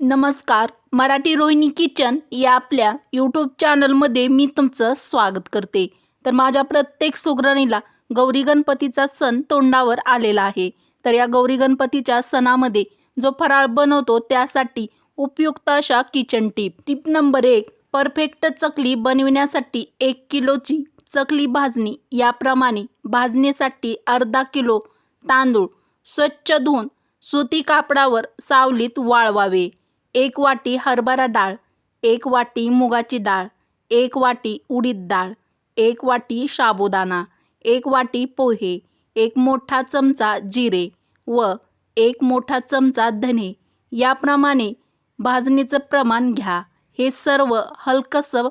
नमस्कार मराठी रोहिणी किचन या आपल्या यूट्यूब चॅनलमध्ये मी तुमचं स्वागत करते. तर माझ्या प्रत्येक सुगरणीला गौरी गणपतीचा सण तोंडावर आलेला आहे. तर या गौरी गणपतीच्या सणामध्ये जो फराळ बनवतो त्यासाठी उपयुक्त अशा किचन टीप टीप नंबर एक परफेक्ट चकली बनविण्यासाठी एक किलोची चकली भाजणी. याप्रमाणे भाजणीसाठी अर्धा किलो तांदूळ स्वच्छ धुवून सुती कापडावर सावलीत वाळवावे. एक वाटी हरभरा डाळ एक वाटी मुगाची डाळ एक वाटी उडीद डाळ एक वाटी साबुदाणा एक वाटी पोहे एक मोठा चमचा जिरे व एक मोठा चमचा धने. याप्रमाणे भाजणीचं प्रमाण घ्या. हे सर्व हलकंसं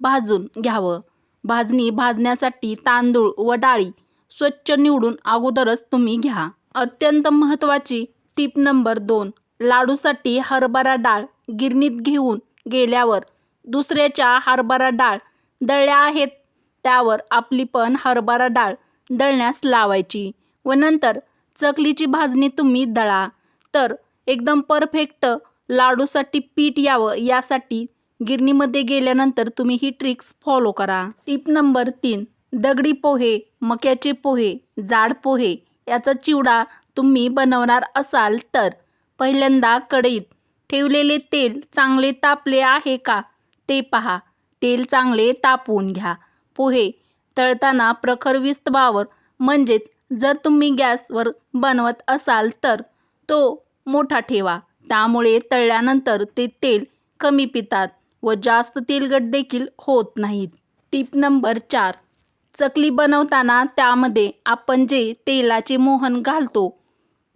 भाजून घ्यावं. भाजणी भाजण्यासाठी तांदूळ व डाळी स्वच्छ निवडून अगोदरच तुम्ही घ्या. अत्यंत महत्त्वाची टीप नंबर दोन लाडूसाठी हरभरा डाळ गिरणीत घेऊन गेल्यावर दुसऱ्याच्या हरभरा डाळ दळल्या आहेत त्यावर आपली पण हरभरा डाळ दळण्यास लावायची व नंतर चकलीची भाजणी तुम्ही दळा. तर एकदम परफेक्ट लाडूसाठी पीठ यावं यासाठी गिरणीमध्ये गेल्यानंतर तुम्ही ही ट्रिक्स फॉलो करा. टिप नंबर तीन दगडी पोहे मक्याचे पोहे जाड पोहे याचा चिवडा तुम्ही बनवणार असाल तर पहिल्यांदा कढईत ठेवलेले तेल चांगले तापले आहे का ते पहा. तेल चांगले तापवून घ्या. पोहे तळताना प्रखर विस्तवावर म्हणजेच जर तुम्ही गॅसवर बनवत असाल तर तो मोठा ठेवा. त्यामुळे तळल्यानंतर ते तेल कमी पितात व जास्त तेलकट देखील होत नाहीत. टीप नंबर चार. चकली बनवताना त्यामध्ये आपण जे तेलाचे मोहन घालतो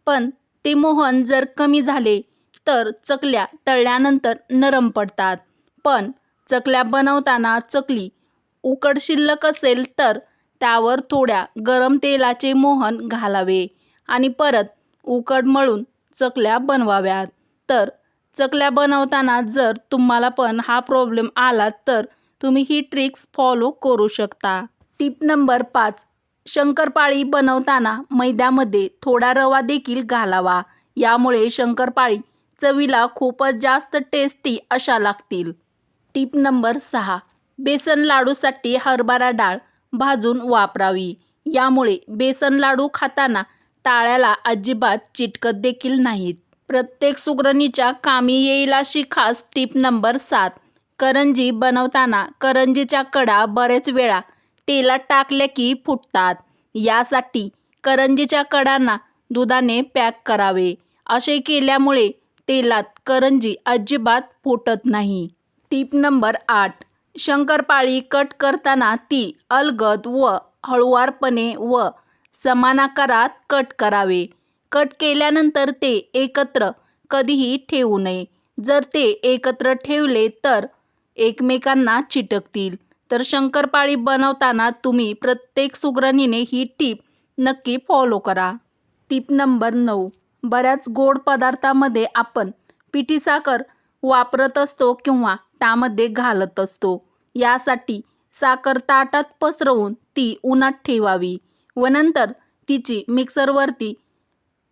पण ते मोहन जर कमी झाले तर चकल्या तळल्यानंतर नरम पडतात. पण चकल्या बनवताना चकली उकड शिल्लक असेल तर त्यावर थोड्या गरम तेलाचे मोहन घालावे आणि परत उकड मळून चकल्या बनवाव्यात. तर चकल्या बनवताना जर तुम्हाला पण हा प्रॉब्लेम आला तर तुम्ही ही ट्रिक्स फॉलो करू शकता. टिप नंबर पाच. शंकरपाळी बनवताना मैद्यामध्ये थोडा रवा देखील घालावा. यामुळे शंकरपाळी चवीला खूपच जास्त टेस्टी अशा लागतील. टीप नंबर सहा. बेसन लाडूसाठी हरभरा डाळ भाजून वापरावी. यामुळे बेसन लाडू खाताना टाळ्याला अजिबात चिटकत देखील नाहीत. प्रत्येक सुगरणीच्या कामी येईल अशी खास टीप नंबर सात. करंजी बनवताना करंजीच्या कडा बरेच वेळा तेलात टाकले की फुटतात. यासाठी करंजीच्या कडांना दुधाने पॅक करावे. असे केल्यामुळे तेलात करंजी अजिबात फुटत नाही. टीप नंबर आठ. शंकरपाळी कट करताना ती अलगद व हळुवारपणे व समान आकारात कट करावे. कट केल्यानंतर ते एकत्र कधीही ठेवू नये. जर ते एकत्र ठेवले तर एकमेकांना चिटकतील. तर शंकरपाळी बनवताना तुम्ही प्रत्येक सुगरणीने ही टीप नक्की फॉलो करा. टीप नंबर नऊ. बऱ्याच गोड पदार्थामध्ये आपण पिठी साखर वापरत असतो किंवा त्यामध्ये घालत असतो. यासाठी साखर ताटात पसरवून ती उन्हात ठेवावी व नंतर तिची मिक्सरवरती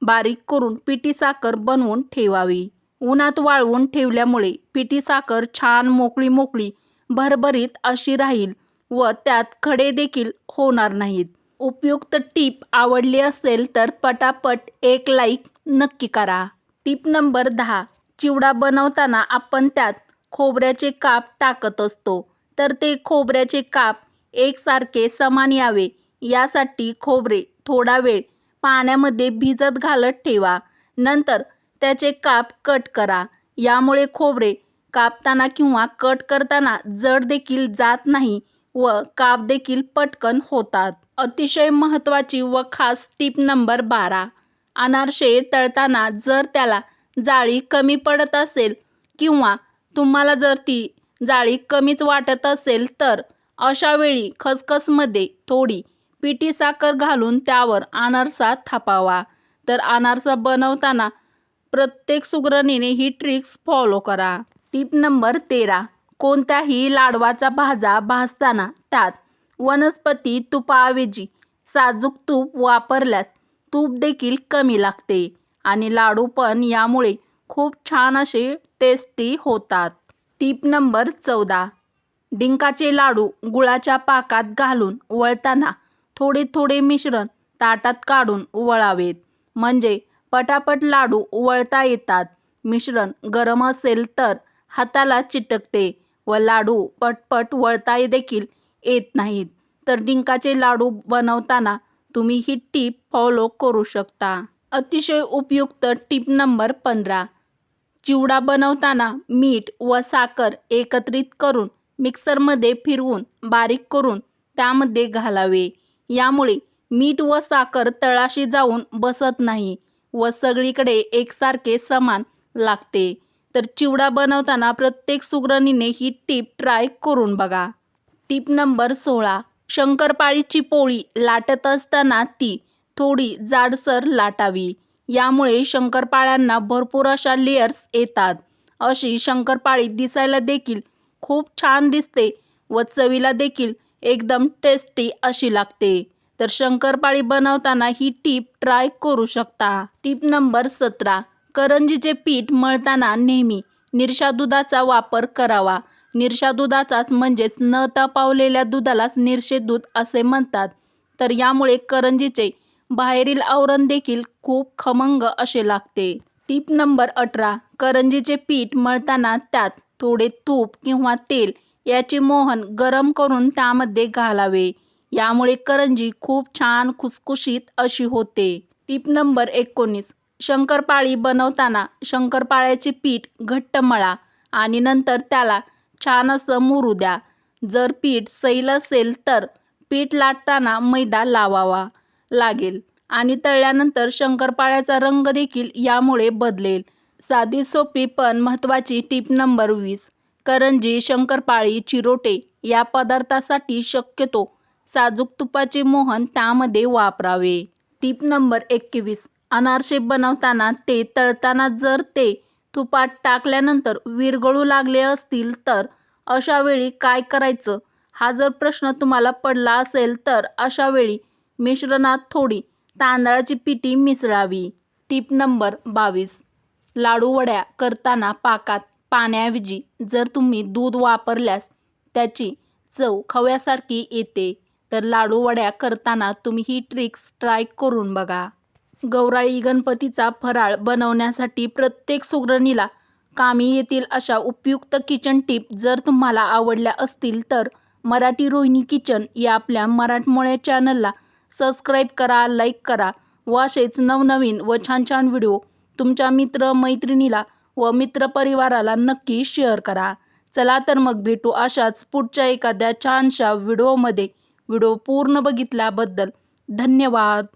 बारीक करून पिठी साखर बनवून ठेवावी. उन्हात वाळवून ठेवल्यामुळे पिठी साखर छान मोकळी मोकळी भरभरीत अशी राहील व त्यात खडे देखील होणार नाहीत. उपयुक्त टीप आवडली असेल तर पटापट एक लाईक नक्की करा. टीप नंबर दहा. चिवडा बनवताना आपण त्यात खोबऱ्याचे काप टाकत असतो. तर ते खोबऱ्याचे काप एकसारखे समान यावे. यासाठी खोबरे थोडा वेळ पाण्यामध्ये भिजत घालत ठेवा. नंतर त्याचे काप कट करा. यामुळे खोबरे कापताना किंवा कट करताना जड देखील जात नाही व काप देखील पटकन होतात. अतिशय महत्त्वाची व खास टीप नंबर बारा. अनारसे तळताना जर त्याला जाळी कमी पडत असेल किंवा तुम्हाला जर ती जाळी कमीच वाटत असेल तर अशा वेळी खसखसमध्ये थोडी पिठी साखर घालून त्यावर अनारसा थापावा. तर अनारसा बनवताना प्रत्येक सुगरणीने ही ट्रिक्स फॉलो करा. टिप नंबर तेरा. कोणत्याही लाडवाचा भाजा भाजताना त्यात वनस्पती तुपाऐवजी साजूक तूप वापरल्यास तूप देखील कमी लागते आणि लाडू पण यामुळे खूप छान असे टेस्टी होतात. टीप नंबर चौदा. डिंकाचे लाडू गुळाच्या पाकात घालून वळताना थोडे थोडे मिश्रण ताटात काढून वळावेत. म्हणजे पटापट लाडू वळता येतात. मिश्रण गरम असेल तर हाताला चिटकते व लाडू पटपट वळता देखील येत नाहीत. तर डिंकाचे लाडू बनवताना तुम्ही ही टीप फॉलो करू शकता. अतिशय उपयुक्त टीप नंबर पंधरा. चिवडा बनवताना मीठ व साखर एकत्रित करून मिक्सरमध्ये फिरवून बारीक करून त्यामध्ये घालावे. यामुळे मीठ व साखर तळाशी जाऊन बसत नाही व सगळीकडे एकसारखे समान लागते. तर चिवडा बनवताना प्रत्येक सुगरणीने ही टीप ट्राय करून बघा. टीप नंबर सोळा. शंकरपाळीची पोळी लाटत असताना ती थोडी जाडसर लाटावी. यामुळे शंकरपाळ्यांना भरपूर अशा लेयर्स येतात. अशी शंकरपाळी दिसायला देखील खूप छान दिसते व चवीला देखील एकदम टेस्टी अशी लागते. तर शंकरपाळी बनवताना ही टीप ट्राय करू शकता. टीप नंबर सतरा. करंजीचे पीठ मळताना नेहमी निरशा दुधाचा वापर करावा. निरशा दुधाचाच म्हणजेच न तपावलेल्या दुधालाच निरशे दूध असे म्हणतात. तर यामुळे करंजीचे बाहेरील आवरण देखील खूप खमंग असे लागते. टीप नंबर अठरा. करंजीचे पीठ मळताना त्यात थोडे तूप किंवा तेल याचे मोहन गरम करून त्यामध्ये घालावे. यामुळे करंजी खूप छान खुसखुशीत अशी होते. टीप नंबर एकोणीस. शंकरपाळी बनवताना शंकरपाळ्याचे पीठ घट्ट मळा आणि नंतर त्याला छान असं मुरू द्या. जर पीठ सैल असेल तर पीठ लाटताना मैदा लावावा लागेल आणि तळल्यानंतर शंकरपाळ्याचा रंग देखील यामुळे बदलेल. साधी सोपी पण महत्त्वाची टीप नंबर वीस. करंजी शंकरपाळी चिरोटे या पदार्थासाठी शक्यतो साजूक तुपाचे मोहन त्यामध्ये वापरावे. टीप नंबर एकवीस. अनारसे बनवताना ते तळताना जर ते तुपात टाकल्यानंतर विरघळू लागले असतील तर अशा वेळी काय करायचं? हा जर प्रश्न तुम्हाला पडला असेल तर अशा वेळी मिश्रणात थोडी तांदळाची पिठी मिसळावी. टीप नंबर बावीस. लाडू वड्या करताना पाकात पाण्याऐवजी जर तुम्ही दूध वापरल्यास त्याची चव खव्यासारखी येते. तर लाडू वड्या करताना तुम्ही ही ट्रिक्स ट्राय करून बघा. गौराई गणपतीचा फराळ बनवण्यासाठी प्रत्येक सुगरणीला कामी येतील अशा उपयुक्त किचन टिप जर तुम्हाला आवडल्या असतील तर मराठी रोहिणी किचन या आपल्या मराठमोळ्या चॅनलला सबस्क्राईब करा लाईक करा व असेच नवनवीन व छान छान व्हिडिओ तुमच्या मित्र मैत्रिणीला व मित्रपरिवाराला नक्की शेअर करा. चला तर मग भेटू अशाच पुढच्या एखाद्या छानशा व्हिडिओमध्ये व्हिडिओ पूर्ण बघितल्याबद्दल धन्यवाद.